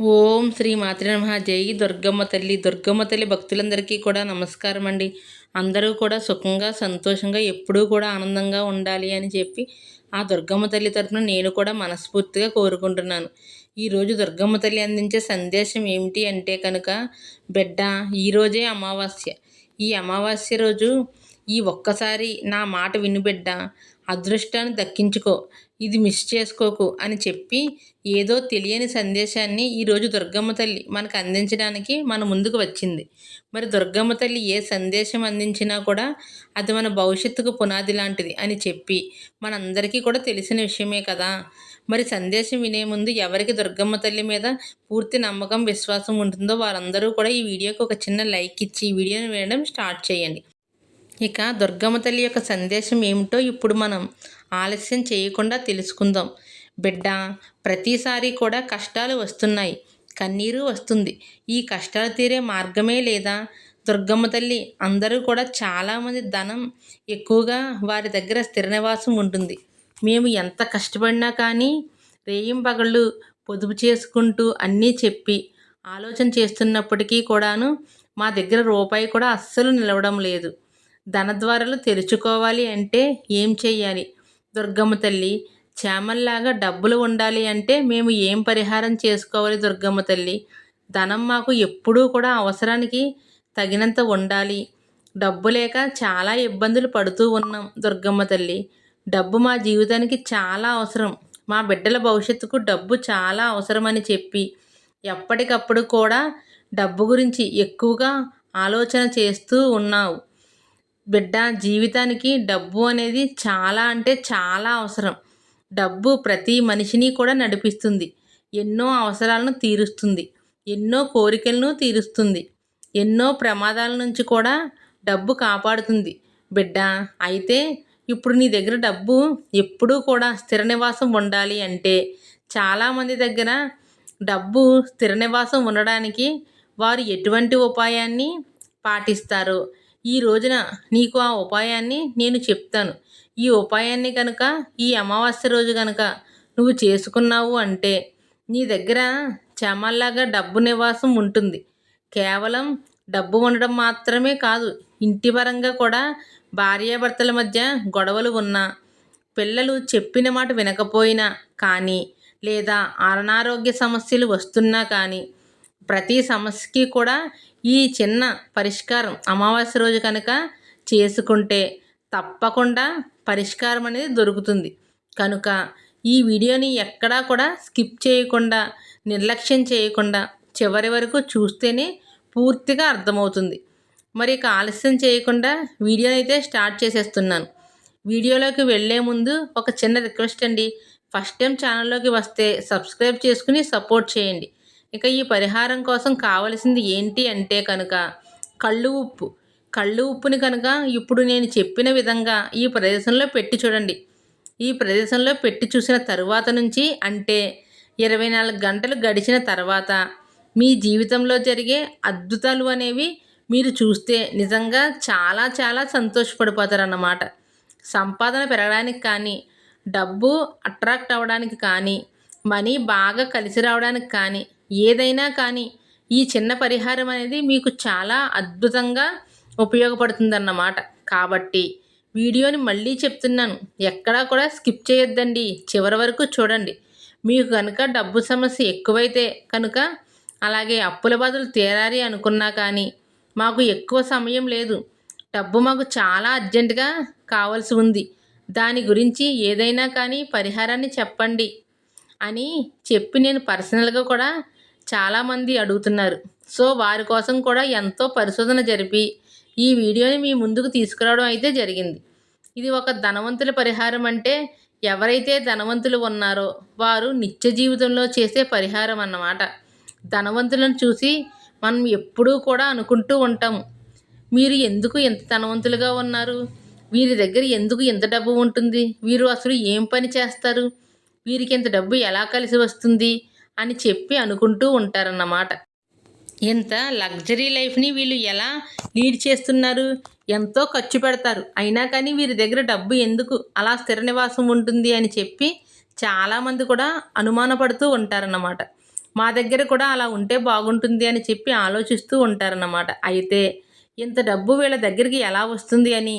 ఓం శ్రీ మాతృ నమ. జై దుర్గమ్మ తల్లి. దుర్గమ్మ తల్లి భక్తులందరికీ కూడా నమస్కారం అండి. అందరూ కూడా సుఖంగా సంతోషంగా ఎప్పుడూ కూడా ఆనందంగా ఉండాలి అని చెప్పి ఆ దుర్గమ్మ తల్లి తరఫున నేను కూడా మనస్ఫూర్తిగా కోరుకుంటున్నాను. ఈరోజు దుర్గమ్మ తల్లి అందించే సందేశం ఏమిటి అంటే కనుక బిడ్డ ఈరోజే అమావాస్య. ఈ అమావాస్య రోజు ఈ ఒక్కసారి నా మాట విను బిడ్డ అదృష్టాన్ని దక్కించుకో ఇది మిస్ చేసుకోకు అని చెప్పి ఏదో తెలియని సందేశాన్ని ఈరోజు దుర్గమ్మ తల్లి మనకు అందించడానికి మన ముందుకు వచ్చింది. మరి దుర్గమ్మ తల్లి ఏ సందేశం అందించినా కూడా అది మన భవిష్యత్తుకు పునాది లాంటిది అని చెప్పి మనందరికీ కూడా తెలిసిన విషయమే కదా. మరి సందేశం వినే ముందు ఎవరికి దుర్గమ్మ తల్లి మీద పూర్తి నమ్మకం విశ్వాసం ఉంటుందో వారందరూ కూడా ఈ వీడియోకి ఒక చిన్న లైక్ ఇచ్చి ఈ వీడియోని వినడం స్టార్ట్ చేయండి. ఇక దుర్గమ్మ తల్లి యొక్క సందేశం ఏమిటో ఇప్పుడు మనం ఆలస్యం చేయకుండా తెలుసుకుందాం. బిడ్డ ప్రతిసారి కూడా కష్టాలు వస్తున్నాయి. కన్నీరు వస్తుంది. ఈ కష్టాలు తీరే మార్గమే లేదా? దుర్గమ్మ తల్లి అందరూ కూడా చాలామంది ధనం ఎక్కువగా వారి దగ్గర స్థిర నివాసం ఉంటుంది. మేము ఎంత కష్టపడినా కానీ రేయింపగళ్ళు పొదుపు చేసుకుంటూ అన్నీ చెప్పి ఆలోచన చేస్తున్నప్పటికీ కూడాను మా దగ్గర రూపాయి కూడా అస్సలు నిలవడం లేదు. ధనద్వారాలు తెరుచుకోవాలి అంటే ఏం చెయ్యాలి? దుర్గమ్మ తల్లి చేమల్లాగా డబ్బులు ఉండాలి అంటే మేము ఏం పరిహారం చేసుకోవాలి దుర్గమ్మ తల్లి? ధనం మాకు ఎప్పుడూ కూడా అవసరానికి తగినంత ఉండాలి. డబ్బు లేక చాలా ఇబ్బందులు పడుతూ ఉన్నాం దుర్గమ్మ తల్లి. డబ్బు మా జీవితానికి చాలా అవసరం. మా బిడ్డల భవిష్యత్తుకు డబ్బు చాలా అవసరమని చెప్పి ఎప్పటికప్పుడు కూడా డబ్బు గురించి ఎక్కువగా ఆలోచన చేస్తూ ఉన్నావు. బిడ్డ జీవితానికి డబ్బు అనేది చాలా అంటే చాలా అవసరం. డబ్బు ప్రతి మనిషిని కూడా నడిపిస్తుంది. ఎన్నో అవసరాలను తీరుస్తుంది. ఎన్నో కోరికలను తీరుస్తుంది. ఎన్నో ప్రమాదాల నుంచి కూడా డబ్బు కాపాడుతుంది. బిడ్డ అయితే ఇప్పుడు నీ దగ్గర డబ్బు ఎప్పుడూ కూడా స్థిర నివాసం ఉండాలి అంటే చాలామంది దగ్గర డబ్బు స్థిర నివాసం ఉండడానికి వారు ఎటువంటి ఉపాయాన్ని పాటిస్తారు? ఈ రోజున నీకు ఆ ఉపాయాన్ని నేను చెప్తాను. ఈ ఉపాయాన్ని కనుక ఈ అమావాస్య రోజు కనుక నువ్వు చేసుకున్నావు అంటే నీ దగ్గర చమల్లాగా డబ్బు నివాసం ఉంటుంది. కేవలం డబ్బు ఉండడం మాత్రమే కాదు ఇంటి పరంగా కూడా భార్యాభర్తల మధ్య గొడవలు ఉన్నా పిల్లలు చెప్పిన మాట వినకపోయినా కానీ లేదా అనారోగ్య సమస్యలు వస్తున్నా కానీ ప్రతి సమస్యకి కూడా ఈ చిన్న పరిష్కారం అమావాస్య రోజు కనుక చేసుకుంటే తప్పకుండా పరిష్కారం అనేది దొరుకుతుంది. కనుక ఈ వీడియోని ఎక్కడా కూడా స్కిప్ చేయకుండా నిర్లక్ష్యం చేయకుండా చివరి వరకు చూస్తేనే పూర్తిగా అర్థమవుతుంది. మరి ఇక ఆలస్యం చేయకుండా వీడియోని అయితే స్టార్ట్ చేసేస్తున్నాను. వీడియోలోకి వెళ్ళే ముందు ఒక చిన్న రిక్వెస్ట్ అండి. ఫస్ట్ టైం ఛానల్లోకి వస్తే సబ్స్క్రైబ్ చేసుకుని సపోర్ట్ చేయండి. ఇక ఈ పరిహారం కోసం కావలసింది ఏంటి అంటే కనుక కళ్ళు ఉప్పు. కళ్ళు ఉప్పుని కనుక ఇప్పుడు నేను చెప్పిన విధంగా ఈ ప్రదేశంలో పెట్టి చూడండి. ఈ ప్రదేశంలో పెట్టి చూసిన తరువాత నుంచి అంటే ఇరవై నాలుగు గంటలు గడిచిన తర్వాత మీ జీవితంలో జరిగే అద్భుతాలు అనేవి మీరు చూస్తే నిజంగా చాలా చాలా సంతోషపడిపోతారన్నమాట. సంపాదన పెరగడానికి కానీ డబ్బు అట్రాక్ట్ అవ్వడానికి కానీ మనీ బాగా కలిసి రావడానికి కానీ ఏదైనా కానీ ఈ చిన్న పరిహారం అనేది మీకు చాలా అద్భుతంగా ఉపయోగపడుతుందన్నమాట. కాబట్టి వీడియోని మళ్ళీ చెప్తున్నాను. ఎక్కడా కూడా స్కిప్ చేయొద్దండి. చివరి వరకు చూడండి. మీకు కనుక డబ్బు సమస్య ఎక్కువైతే కనుక అలాగే అప్పుల బాధలు తీరాలి అనుకున్నా కానీ మాకు ఎక్కువ సమయం లేదు. డబ్బు మాకు చాలా అర్జెంటుగా కావాల్సి ఉంది. దాని గురించి ఏదైనా కానీ పరిహారాన్ని చెప్పండి అని చెప్పి నేను పర్సనల్గా కూడా చాలామంది అడుగుతున్నారు. సో వారి కోసం కూడా ఎంతో పరిశోధన జరిపి ఈ వీడియోని మీ ముందుకు తీసుకురావడం అయితే జరిగింది. ఇది ఒక ధనవంతుల పరిహారం అంటే ఎవరైతే ధనవంతులు ఉన్నారో వారు నిత్య జీవితంలో చేసే పరిహారం అన్నమాట. ధనవంతులను చూసి మనం ఎప్పుడూ కూడా అనుకుంటూ ఉంటాము మీరు ఎందుకు ఎంత ధనవంతులుగా ఉన్నారు? వీరి దగ్గర ఎందుకు ఎంత డబ్బు ఉంటుంది? వీరు అసలు ఏం పని చేస్తారు? వీరికి ఇంత డబ్బు ఎలా కలిసి వస్తుంది? అని చెప్పి అనుకుంటూ ఉంటారన్నమాట. ఇంత లగ్జరీ లైఫ్ని వీళ్ళు ఎలా లీడ్ చేస్తున్నారు ఎంతో ఖర్చు పెడతారు. అయినా కానీ వీరి దగ్గర డబ్బు ఎందుకు అలా స్థిర నివాసం ఉంటుంది అని చెప్పి చాలామంది కూడా అనుమానపడుతూ ఉంటారన్నమాట. మా దగ్గర కూడా అలా ఉంటే బాగుంటుంది అని చెప్పి ఆలోచిస్తూ ఉంటారన్నమాట. అయితే ఇంత డబ్బు వీళ్ళ దగ్గరికి ఎలా వస్తుంది అని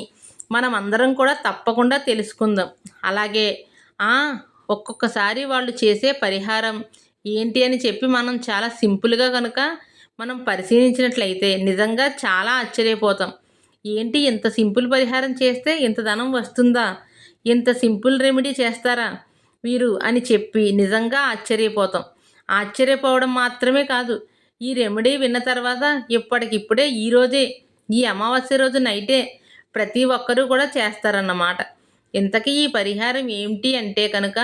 మనం అందరం కూడా తప్పకుండా తెలుసుకుందాం. అలాగే ఒక్కొక్కసారి వాళ్ళు చేసే పరిహారం ఏంటి అని చెప్పి మనం చాలా సింపుల్గా కనుక మనం పరిశీలించినట్లయితే నిజంగా చాలా ఆశ్చర్యపోతాం. ఏంటి ఇంత సింపుల్ పరిహారం చేస్తే ఇంత ధనం వస్తుందా? ఇంత సింపుల్ రెమెడీ చేస్తారా? వీరు అని చెప్పి నిజంగా ఆశ్చర్యపోతాం. ఆశ్చర్యపోవడం మాత్రమే కాదు ఈ రెమెడీ విన్న తర్వాత ఇప్పటికిప్పుడే ఈరోజే ఈ అమావాస్య రోజు నైటే ప్రతి ఒక్కరూ కూడా చేస్తారన్నమాట. ఇంతకీ ఈ పరిహారం ఏమిటి అంటే కనుక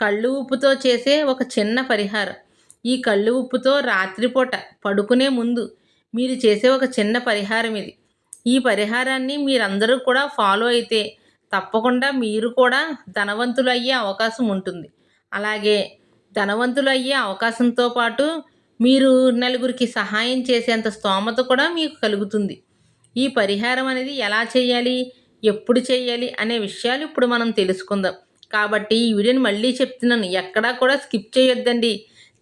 కళ్ళు ఉప్పుతో చేసే ఒక చిన్న పరిహారం. ఈ కళ్ళు ఉప్పుతో రాత్రిపూట పడుకునే ముందు మీరు చేసే ఒక చిన్న పరిహారం ఇది. ఈ పరిహారాన్ని మీరందరూ కూడా ఫాలో అయితే తప్పకుండా మీరు కూడా ధనవంతులు అయ్యే అవకాశం ఉంటుంది. అలాగే ధనవంతులు అయ్యే అవకాశంతో పాటు మీరు నలుగురికి సహాయం చేసేంత స్తోమత కూడా మీకు కలుగుతుంది. ఈ పరిహారం అనేది ఎలా చేయాలి? ఎప్పుడు చేయాలి? అనే విషయాలు ఇప్పుడు మనం తెలుసుకుందాం. కాబట్టి ఈ వీడియోని మళ్ళీ చెప్తున్నాను. ఎక్కడా కూడా స్కిప్ చేయొద్దండి.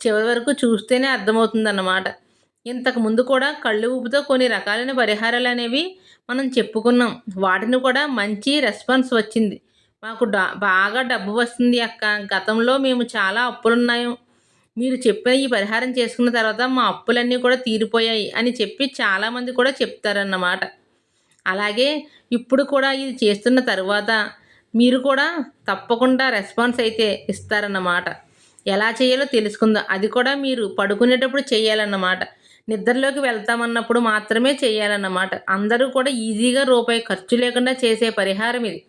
చివరి వరకు చూస్తేనే అర్థమవుతుందన్నమాట. ఇంతకు ముందు కూడా కళ్ళు ఊపుతో కొన్ని రకాలైన పరిహారాలు అనేవి మనం చెప్పుకున్నాం. వాటిని కూడా మంచి రెస్పాన్స్ వచ్చింది. మాకు బాగా డబ్బు వస్తుంది అక్క. గతంలో మేము చాలా అప్పులున్నాయి. మీరు చెప్పిన ఈ పరిహారం చేసుకున్న తర్వాత మా అప్పులన్నీ కూడా తీరిపోయాయి అని చెప్పి చాలామంది కూడా చెప్తారన్నమాట. అలాగే ఇప్పుడు కూడా ఇది చేస్తున్న తర్వాత మీరు కూడా తప్పకుండా రెస్పాన్స్ అయితే ఇస్తారన్నమాట. ఎలా చేయాలో తెలుసుకుందాం. అది కూడా మీరు పడుకునేటప్పుడు చేయాలన్నమాట. నిద్రలోకి వెళ్తామన్నప్పుడు మాత్రమే చేయాలన్నమాట. అందరూ కూడా ఈజీగా రూపాయి ఖర్చు లేకుండా చేసే పరిహారం ఇది.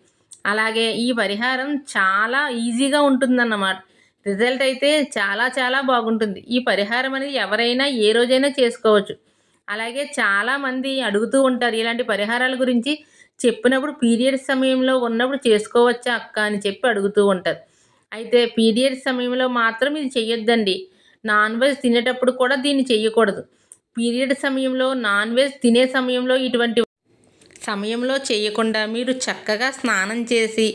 అలాగే ఈ పరిహారం చాలా ఈజీగా ఉంటుందన్నమాట. రిజల్ట్ అయితే చాలా చాలా బాగుంటుంది. ఈ పరిహారం అనేది ఎవరైనా ఏ రోజైనా చేసుకోవచ్చు. అలాగే చాలామంది అడుగుతూ ఉంటారు ఇలాంటి పరిహారాల గురించి చెప్పినప్పుడు పీరియడ్ సమయంలో ఉన్నప్పుడు చేసుకోవచ్చా అక్క అని చెప్పి అడుగుతూ ఉంటారు అయితే పీరియడ్ సమయంలో మాత్రం ఇది చెయ్యొద్దండి. నాన్ వెజ్ తినేటప్పుడు కూడా దీన్ని చేయకూడదు పీరియడ్ సమయంలో నాన్ వెజ్ తినే సమయంలో ఇటువంటి సమయంలో చేయకుండా మీరు చక్కగా స్నానం చేసి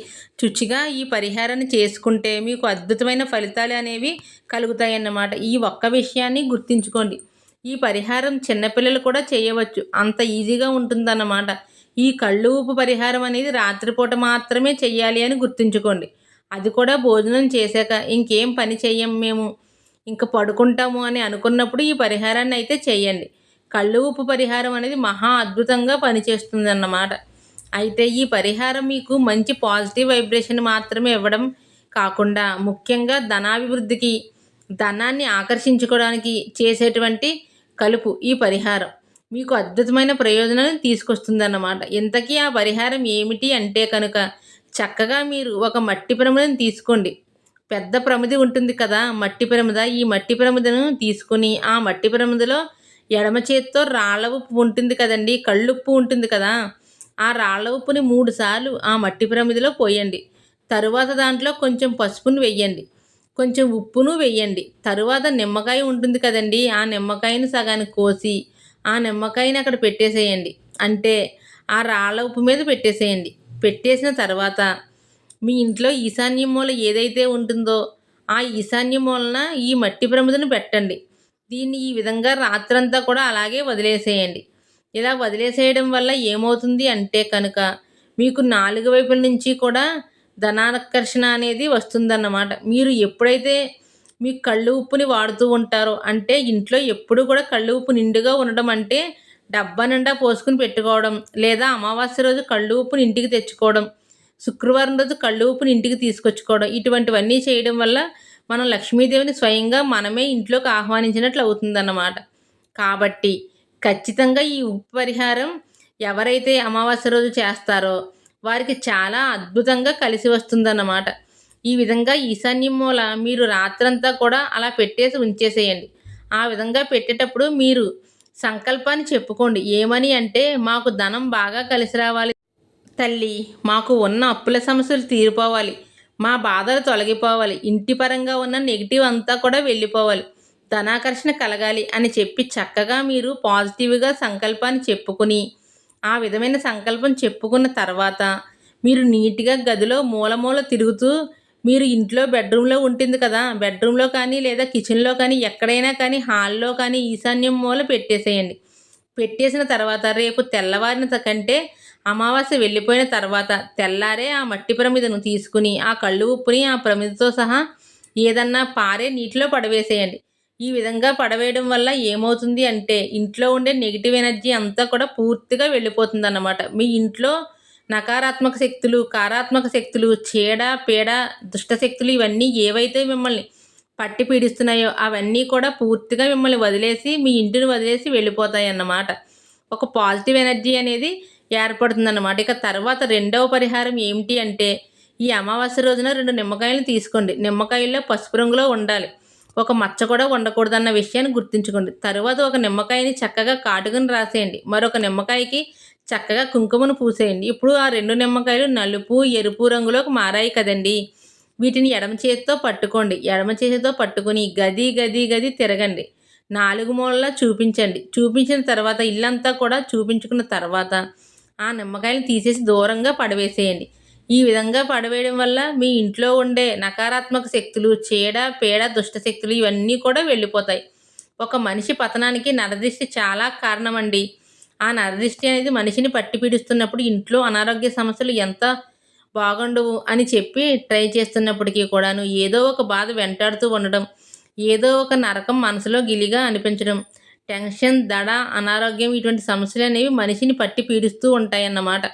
చుచిగా ఈ పరిహారాన్ని చేసుకుంటే మీకు అద్భుతమైన ఫలితాలు అనేవి కలుగుతాయన్నమాట. ఈ ఒక్క విషయాన్ని గుర్తుంచుకోండి. ఈ పరిహారం చిన్నపిల్లలు కూడా చేయవచ్చు అంత ఈజీగా ఉంటుందన్నమాట. ఈ కళ్ళు ఉప్పు పరిహారం అనేది రాత్రిపూట మాత్రమే చెయ్యాలి అని గుర్తుంచుకోండి. అది కూడా భోజనం చేశాక ఇంకేం పని చెయ్యం మేము? ఇంకా పడుకుంటాము అని అనుకున్నప్పుడు ఈ పరిహారాన్ని అయితే చేయండి కళ్ళు ఉప్పు పరిహారం అనేది మహా అద్భుతంగా పనిచేస్తుంది అన్నమాట అయితే ఈ పరిహారం మీకు మంచి పాజిటివ్ వైబ్రేషన్ మాత్రమే ఇవ్వడం కాకుండా ముఖ్యంగా ధనాభివృద్ధికి ధనాన్ని ఆకర్షించుకోవడానికి చేసేటువంటి కలుపు ఈ పరిహారం. మీకు అద్భుతమైన ప్రయోజనాన్ని తీసుకొస్తుందన్నమాట. ఇంతకీ ఆ పరిహారం ఏమిటి అంటే కనుక చక్కగా మీరు ఒక మట్టి ప్రమిదను తీసుకోండి. పెద్ద ప్రమిది ఉంటుంది కదా మట్టి ప్రమిద. ఈ మట్టి ప్రమిదను తీసుకుని ఆ మట్టి ప్రమిదలో ఎడమ చేత్తో రాళ్ళ ఉప్పు ఉంటుంది కదండి కళ్ళుప్పు ఉంటుంది కదా ఆ రాళ్ళ ఉప్పుని మూడు సార్లు ఆ మట్టి ప్రమిదిలో పోయండి. తరువాత దాంట్లో కొంచెం పసుపును వెయ్యండి కొంచెం ఉప్పును వెయ్యండి తరువాత నిమ్మకాయ ఉంటుంది కదండి ఆ నిమ్మకాయని సగానికి కోసి ఆ నిమ్మకాయని అక్కడ పెట్టేసేయండి. అంటే ఆ రాళ్ళ ఉప్పు మీద పెట్టేసేయండి. పెట్టేసిన తర్వాత మీ ఇంట్లో ఈశాన్య మూల ఏదైతే ఉంటుందో ఆ ఈశాన్య మూలన ఈ మట్టి ప్రమిదను పెట్టండి. దీన్ని ఈ విధంగా రాత్రంతా కూడా అలాగే వదిలేసేయండి. ఇలా వదిలేసేయడం వల్ల ఏమవుతుంది అంటే కనుక మీకు నాలుగు వైపుల నుంచి కూడా ధనాకర్షణ అనేది వస్తుందన్నమాట. మీరు ఎప్పుడైతే మీకు కళ్ళు ఉప్పుని వాడుతూ ఉంటారు. అంటే ఇంట్లో ఎప్పుడు కూడా కళ్ళు ఉప్పు నిండుగా ఉండడం అంటే డబ్బా నిండా పోసుకుని పెట్టుకోవడం లేదా అమావాస్య రోజు కళ్ళు ఉప్పుని ఇంటికి తెచ్చుకోవడం శుక్రవారం రోజు కళ్ళు ఉప్పుని ఇంటికి తీసుకొచ్చుకోవడం ఇటువంటివన్నీ చేయడం వల్ల మనం లక్ష్మీదేవిని స్వయంగా మనమే ఇంట్లోకి ఆహ్వానించినట్లు అవుతుందన్నమాట. కాబట్టి ఖచ్చితంగా ఈ ఉప్పు పరిహారం ఎవరైతే అమావాస్య రోజు చేస్తారో వారికి చాలా అద్భుతంగా కలిసి వస్తుందన్నమాట. ఈ విధంగా ఈశాన్యం మూల మీరు రాత్రంతా కూడా అలా పెట్టేసి ఉంచేసేయండి. ఆ విధంగా పెట్టేటప్పుడు మీరు సంకల్పాన్ని చెప్పుకోండి. ఏమని అంటే మాకు ధనం బాగా కలిసి రావాలి. తల్లి మాకు ఉన్న అప్పుల సమస్యలు తీరిపోవాలి. మా బాధలు తొలగిపోవాలి. ఇంటి పరంగా ఉన్న నెగిటివ్ అంతా కూడా వెళ్ళిపోవాలి. ధనాకర్షణ కలగాలి అని చెప్పి చక్కగా మీరు పాజిటివ్గా సంకల్పాన్ని చెప్పుకుని ఆ విధమైన సంకల్పం చెప్పుకున్న తర్వాత మీరు నీట్గా గదిలో మూల మూల తిరుగుతూ మీరు ఇంట్లో బెడ్రూమ్లో ఉంటుంది కదా బెడ్రూమ్లో కానీ లేదా కిచెన్లో కానీ ఎక్కడైనా కానీ హాల్లో కానీ ఈశాన్యం మూల పెట్టేసేయండి. పెట్టేసిన తర్వాత రేపు తెల్లవారిన కంటే అమావాస్య వెళ్ళిపోయిన తర్వాత తెల్లారే ఆ మట్టి ప్రమిదను తీసుకుని ఆ కళ్ళు ఉప్పుని ఆ ప్రమిదతో సహా ఏదన్నా పారే నీటిలో పడవేసేయండి. ఈ విధంగా పడవేయడం వల్ల ఏమవుతుంది అంటే ఇంట్లో ఉండే నెగిటివ్ ఎనర్జీ అంతా కూడా పూర్తిగా వెళ్ళిపోతుంది అన్నమాట మీ ఇంట్లో నకారాత్మక శక్తులు కారాత్మక శక్తులు చీడ పీడ దుష్టశక్తులు ఇవన్నీ ఏవైతే మిమ్మల్ని పట్టి పీడిస్తున్నాయో అవన్నీ కూడా పూర్తిగా మిమ్మల్ని వదిలేసి మీ ఇంటిని వదిలేసి వెళ్ళిపోతాయి అన్నమాట. ఒక పాజిటివ్ ఎనర్జీ అనేది ఏర్పడుతుందన్నమాట. ఇక తర్వాత రెండవ పరిహారం ఏమిటి అంటే ఈ అమావాస్య రోజున రెండు నిమ్మకాయలను తీసుకోండి. నిమ్మకాయల్లో పసుపు రంగులో ఉండాలి. ఒక మచ్చ కూడా ఉండకూడదన్న విషయాన్ని గుర్తుంచుకోండి. తరువాత ఒక నిమ్మకాయని చక్కగా కాటుకుని రాసేయండి. మరొక నిమ్మకాయకి చక్కగా కుంకుమను పూసేయండి. ఇప్పుడు ఆ రెండు నిమ్మకాయలు నలుపు ఎరుపు రంగులోకి మారాయి కదండి. వీటిని ఎడమ చేతితో పట్టుకోండి. ఎడమ చేతితో పట్టుకుని గది గది గది తిరగండి. నాలుగు మూలలా చూపించండి. చూపించిన తర్వాత ఇల్లంతా కూడా చూపించుకున్న తర్వాత ఆ నిమ్మకాయలు తీసేసి దూరంగా పడవేసేయండి. ఈ విధంగా పడవేయడం వల్ల మీ ఇంట్లో ఉండే నకారాత్మక శక్తులు చీడ పేడ దుష్ట శక్తులు ఇవన్నీ కూడా వెళ్ళిపోతాయి. ఒక మనిషి పతనానికి నరదిష్టి చాలా కారణమండి. ఆ నరదృష్టి అనేది మనిషిని పట్టి పీడిస్తున్నప్పుడు ఇంట్లో అనారోగ్య సమస్యలు ఎంత బాగుండవు అని చెప్పి ట్రై చేస్తున్నప్పటికీ కూడాను ఏదో ఒక బాధ వెంటాడుతూ ఉండడం ఏదో ఒక నరకం మనసులో గిలిగా అనిపించడం టెన్షన్ దడ అనారోగ్యం ఇటువంటి సమస్యలు అనేవి మనిషిని పట్టి పీడిస్తూ ఉంటాయన్నమాట.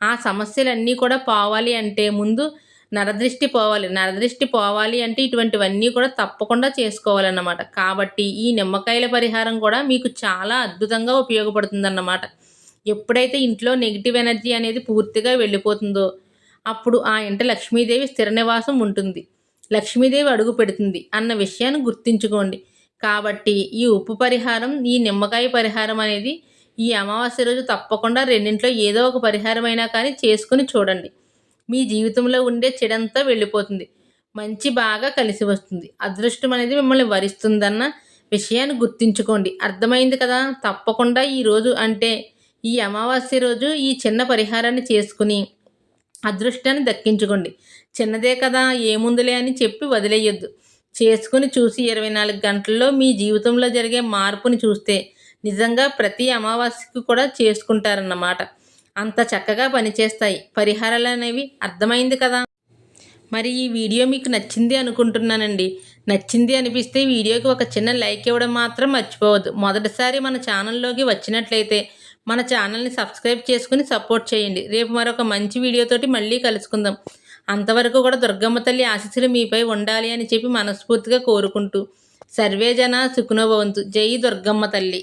ఆ సమస్యలన్నీ కూడా పోవాలి అంటే ముందు నరదృష్టి పోవాలి. నరదృష్టి పోవాలి అంటే ఇటువంటివన్నీ కూడా తప్పకుండా చేసుకోవాలన్నమాట. కాబట్టి ఈ నిమ్మకాయల పరిహారం కూడా మీకు చాలా అద్భుతంగా ఉపయోగపడుతుందన్నమాట. ఎప్పుడైతే ఇంట్లో నెగిటివ్ ఎనర్జీ అనేది పూర్తిగా వెళ్ళిపోతుందో అప్పుడు ఆ ఇంట లక్ష్మీదేవి స్థిర నివాసం ఉంటుంది. లక్ష్మీదేవి అడుగు పెడుతుంది అన్న విషయాన్ని గుర్తుంచుకోండి. కాబట్టి ఈ ఉప్పు పరిహారం ఈ నిమ్మకాయ పరిహారం అనేది ఈ అమావాస్య రోజు తప్పకుండా రెండింట్లో ఏదో ఒక పరిహారమైనా కానీ చేసుకుని చూడండి. మీ జీవితంలో ఉండే చెడంతా వెళ్ళిపోతుంది. మంచి బాగా కలిసి వస్తుంది. అదృష్టం అనేది మిమ్మల్ని వరిస్తుందన్న విషయాన్ని గుర్తుంచుకోండి. అర్థమైంది కదా? తప్పకుండా ఈరోజు అంటే ఈ అమావాస్య రోజు ఈ చిన్న పరిహారాన్ని చేసుకుని అదృష్టాన్ని దక్కించుకోండి. చిన్నదే కదా ఏముందులే అని చెప్పి వదిలేయొద్దు. చేసుకుని చూసి ఇరవై నాలుగు గంటల్లో మీ జీవితంలో జరిగే మార్పుని చూస్తే నిజంగా ప్రతి అమావాస్యకు కూడా చేసుకుంటారన్నమాట. అంత చక్కగా పనిచేస్తాయి. పరిహారాలు అనేవి అర్థమైంది కదా? మరి ఈ వీడియో మీకు నచ్చింది అనుకుంటున్నానండి. నచ్చింది అనిపిస్తే వీడియోకి ఒక చిన్న లైక్ ఇవ్వడం మాత్రం మర్చిపోవద్దు. మొదటిసారి మన ఛానల్లోకి వచ్చినట్లయితే మన ఛానల్ని సబ్స్క్రైబ్ చేసుకుని సపోర్ట్ చేయండి. రేపు మరొక మంచి వీడియోతోటి మళ్ళీ కలుసుకుందాం. అంతవరకు కూడా దుర్గమ్మ తల్లి ఆశీస్సులు మీపై ఉండాలి అని చెప్పి మనస్ఫూర్తిగా కోరుకుంటూ. సర్వేజన సుఖనోభవంతు జై దుర్గమ్మ తల్లి.